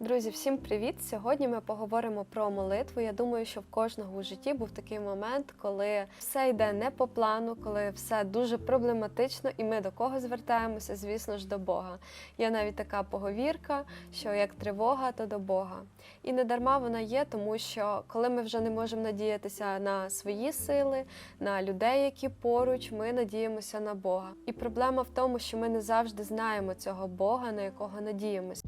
Друзі, всім привіт! Сьогодні ми поговоримо про молитву. Я думаю, що в кожного у житті був такий момент, коли все йде не по плану, коли все дуже проблематично, і ми до кого звертаємося? Звісно ж, до Бога. Є навіть така поговірка, що як тривога, то до Бога. І не дарма вона є, тому що коли ми вже не можемо надіятися на свої сили, на людей, які поруч, ми надіємося на Бога. І проблема в тому, що ми не завжди знаємо цього Бога, на якого надіємося.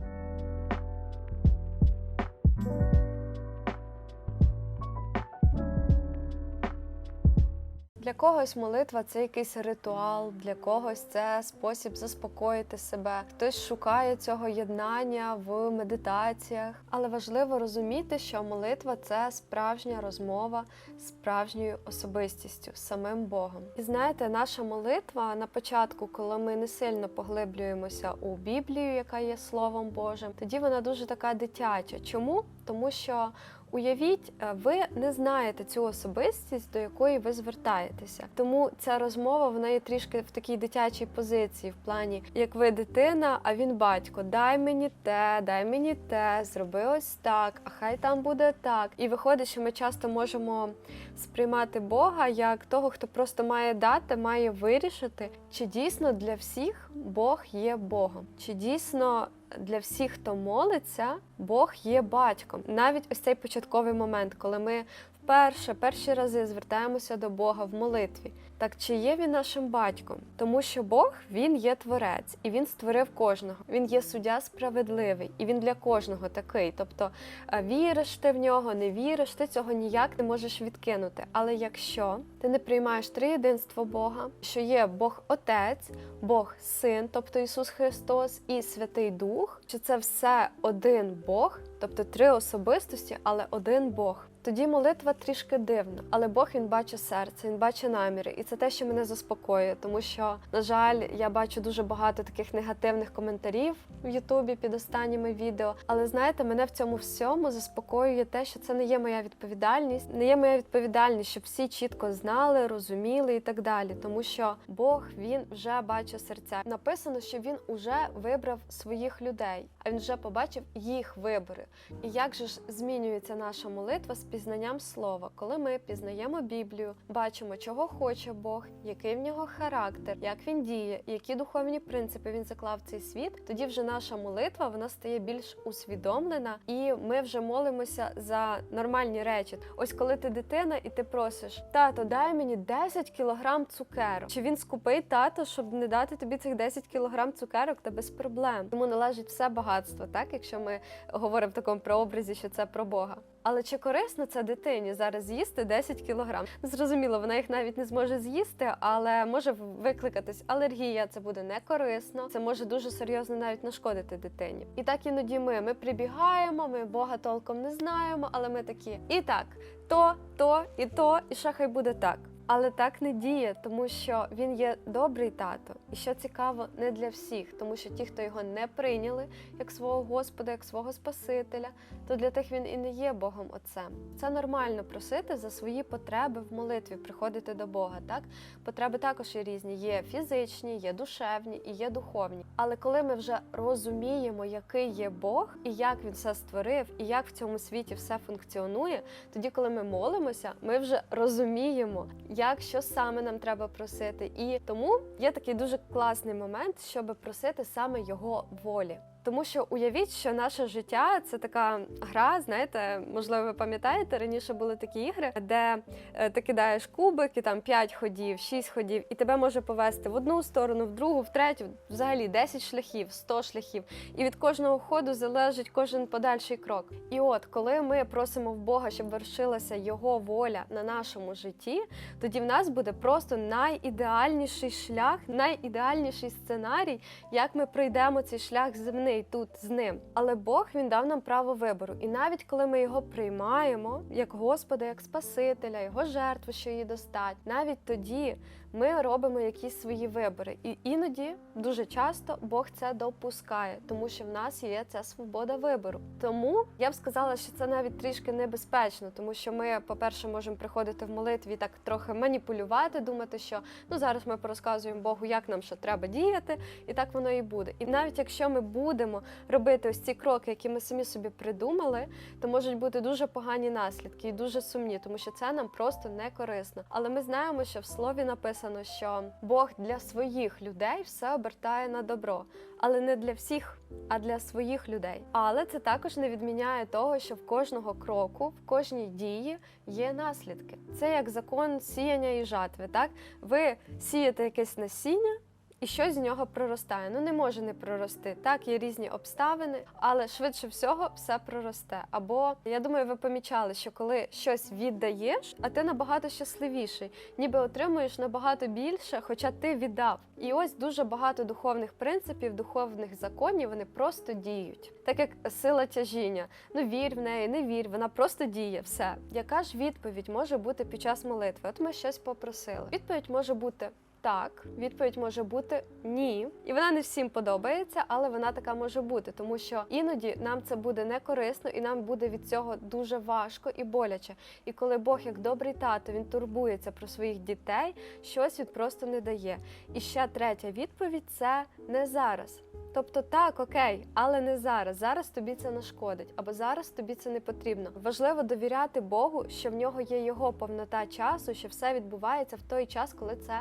Для когось молитва це якийсь ритуал, для когось це спосіб заспокоїти себе. Хтось шукає цього єднання в медитаціях. Але важливо розуміти, що молитва це справжня розмова з справжньою особистістю, з самим Богом. І знаєте, наша молитва на початку, коли ми не сильно поглиблюємося у Біблію, яка є Словом Божим, тоді вона дуже така дитяча. Чому? Тому що Уявіть, е, ви не знаєте цю особистість, до якої ви звертаєтеся. Тому ця розмова вона є трішки в такій дитячій позиції, в плані як ви дитина, а він батько. Дай мені те, дай мені те, зроби ось так, а хай там буде так. І виходить, що ми часто можемо сприймати Бога як того, хто просто має дати, має вирішити, чи дійсно для всіх Бог є Богом, чи дійсно для всіх, хто молиться, Бог є батьком. Навіть ось цей початковий момент, коли ми вперше, перші рази звертаємося до Бога в молитві. Так чи є він нашим батьком? Тому що Бог він є творець, і він створив кожного. Він є суддя справедливий, і він для кожного такий. Тобто е, віриш ти в нього, не віриш, ти цього ніяк не можеш відкинути. Але якщо ти не приймаєш триєдинство Бога, що є Бог Отець, Бог Син, тобто Ісус Христос і Святий Дух, що це все один Бог, тобто три особистості, але один Бог. Тоді молитва трішки дивна, але Бог він бачить серце, він бачить наміри, і це те, що мене заспокоює, тому що, на жаль, я бачу дуже багато таких негативних коментарів в Ютубі під останніми відео. Але знаєте, мене в цьому всьому заспокоює те, що це не є моя відповідальність, не є моя відповідальність, щоб всі чітко знали, розуміли і так далі. Тому що Бог він вже бачить серця. Написано, що він уже вибрав своїх людей, а він вже побачив їх вибори. І як же ж змінюється наша молитва з пізнанням слова, коли ми пізнаємо Біблію, бачимо, чого хоче Бог, який в нього характер, як він діє, які духовні принципи він заклав в цей світ. Тоді вже наша молитва вона стає більш усвідомлена, і ми вже молимося за нормальні речі. Ось коли ти дитина і ти просиш, тато, дай мені 10 кілограм цукерок. Чи він скупий тато, щоб не дати тобі цих 10 кілограм цукерок, та без проблем. Йому належить все багатство, так якщо ми говоримо такому прообразі, що це про Бога. Але чи корисно це дитині зараз з'їсти 10 кілограм? Зрозуміло, вона їх навіть не зможе з'їсти, але може викликатись алергія. Це буде не корисно. Це може дуже серйозно навіть нашкодити дитині. І так іноді ми, ми прибігаємо, ми Бога толком не знаємо, але ми такі і так, то, то, і то, і ще хай буде так. Але так не діє, тому що він є добрий тато, і що цікаво, не для всіх, тому що ті, хто його не прийняли як свого Господа, як свого Спасителя, то для тих він і не є Богом Отцем. Це нормально просити за свої потреби в молитві, приходити до Бога. Так потреби також є різні: є фізичні, є душевні і є духовні. Але коли ми вже розуміємо, який є Бог і як він все створив, і як в цьому світі все функціонує, тоді, коли ми молимося, ми вже розуміємо як що саме нам треба просити. І тому є такий дуже класний момент, щоб просити саме його волі. Тому що уявіть, що наше життя це така гра. Знаєте, можливо, ви пам'ятаєте, раніше були такі ігри, де е, ти кидаєш кубик, і там 5 ходів, 6 ходів, і тебе може повести в одну сторону, в другу, в третю, взагалі 10 шляхів, 100 шляхів. І від кожного ходу залежить кожен подальший крок. І от, коли ми просимо в Бога, щоб вершилася його воля на нашому житті, тоді в нас буде просто найідеальніший шлях, найідеальніший сценарій, як ми пройдемо цей шлях земний тут з ним. Але Бог він дав нам право вибору. І навіть коли ми його приймаємо як Господа, як Спасителя, його жертву, що її достать, навіть тоді ми робимо якісь свої вибори. І іноді дуже часто Бог це допускає, тому що в нас є ця свобода вибору. Тому я б сказала, що це навіть трішки небезпечно, тому що ми, по-перше, можемо приходити в молитві так трохи маніпулювати, думати, що ну зараз ми порозказуємо Богу, як нам що треба діяти, і так воно і буде. І навіть якщо ми будемо будемо робити ось ці кроки, які ми самі собі придумали, то можуть бути дуже погані наслідки і дуже сумні, тому що це нам просто не корисно. Але ми знаємо, що в слові написано, що Бог для своїх людей все обертає на добро, але не для всіх, а для своїх людей. Але це також не відміняє того, що в кожного кроку, в кожній дії є наслідки. Це як закон сіяння і жатви. Так, ви сієте якесь насіння. І щось з нього проростає. Ну не може не прорости. Так, є різні обставини, але швидше всього все проросте. Або я думаю, ви помічали, що коли щось віддаєш, а ти набагато щасливіший, ніби отримуєш набагато більше, хоча ти віддав. І ось дуже багато духовних принципів, духовних законів вони просто діють, так як сила тяжіння. Ну вір в неї, не вір, вона просто діє. Все. Яка ж відповідь може бути під час молитви? От ми щось попросили. Відповідь може бути. Так, відповідь може бути ні, і вона не всім подобається, але вона така може бути, тому що іноді нам це буде не корисно, і нам буде від цього дуже важко і боляче. І коли Бог, як добрий тато, він турбується про своїх дітей, щось він просто не дає. І ще третя відповідь це не зараз. Тобто так, окей, але не зараз. Зараз тобі це нашкодить, або зараз тобі це не потрібно. Важливо довіряти Богу, що в нього є його повнота часу, що все відбувається в той час, коли це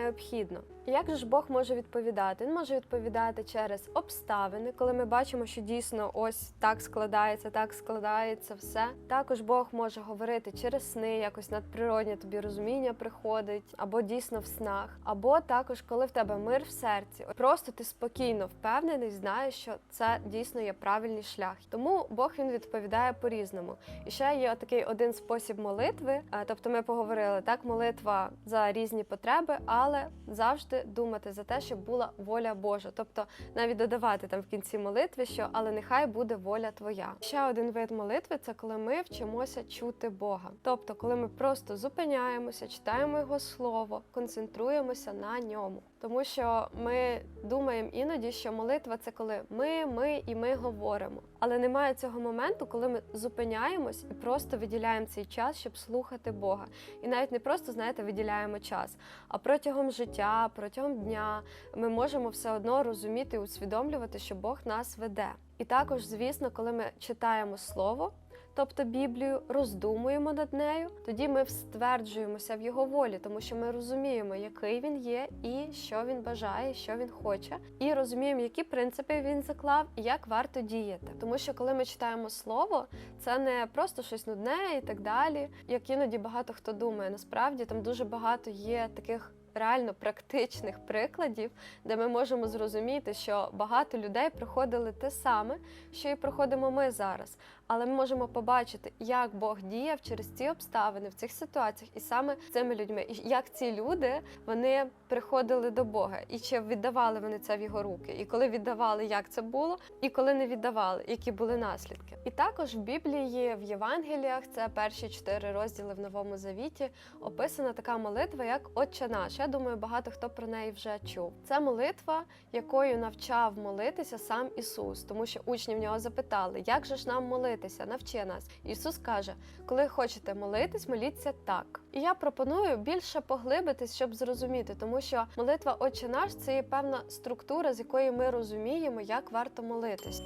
необхідно. Як же ж Бог може відповідати? Він може відповідати через обставини, коли ми бачимо, що дійсно ось так складається, так складається все. Також Бог може говорити через сни, якось надприродне тобі розуміння приходить, або дійсно в снах, або також, коли в тебе мир в серці, просто ти спокійно впевнений, знаєш, що це дійсно є правильний шлях. Тому Бог він відповідає по-різному. І ще є такий один спосіб молитви. е, Тобто, ми поговорили так, молитва за різні потреби, але завжди думати за те, щоб була воля Божа. Тобто навіть додавати там в кінці молитви, що але нехай буде воля твоя. Ще один вид молитви це коли ми вчимося чути Бога. Тобто, коли ми просто зупиняємося, читаємо його слово, концентруємося на ньому. Тому що ми думаємо іноді, що молитва це коли ми, ми і ми говоримо. Але немає цього моменту, коли ми зупиняємось і просто виділяємо цей час, щоб слухати Бога. І навіть не просто, знаєте, виділяємо час, а протягом життя, протягом дня ми можемо все одно розуміти і усвідомлювати, що Бог нас веде. І також, звісно, коли ми читаємо слово. Тобто Біблію роздумуємо над нею, тоді ми стверджуємося в його волі, тому що ми розуміємо, який він є, і що він бажає, що він хоче, і розуміємо, які принципи він заклав, і як варто діяти. Тому що коли ми читаємо слово, це не просто щось нудне і так далі, як іноді багато хто думає. Насправді там дуже багато є таких. Реально практичних прикладів, де ми можемо зрозуміти, що багато людей проходили те саме, що і проходимо ми зараз. Але ми можемо побачити, як Бог діяв через ці обставини в цих ситуаціях, і саме цими людьми, і як ці люди вони приходили до Бога, і чи віддавали вони це в його руки, і коли віддавали, як це було, і коли не віддавали, які були наслідки. І також в Біблії, в Євангеліях, це перші чотири розділи в Новому Завіті, описана така молитва, як Отче наш. Я думаю, багато хто про неї вже чув. Це молитва, якою навчав молитися сам Ісус, тому що учні в нього запитали, як же ж нам молитися, навчи нас. Ісус каже: коли хочете молитись, моліться так. І я пропоную більше поглибитись, щоб зрозуміти, тому що молитва Отче наш це є певна структура, з якої ми розуміємо, як варто молитись.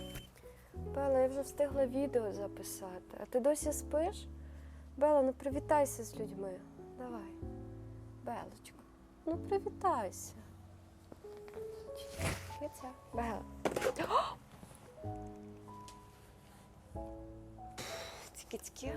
Бела, я вже встигла відео записати. А ти досі спиш? Бела, ну привітайся з людьми. Давай. Белочко, ну привітайся. Киця. Бела. Цькі-цькі.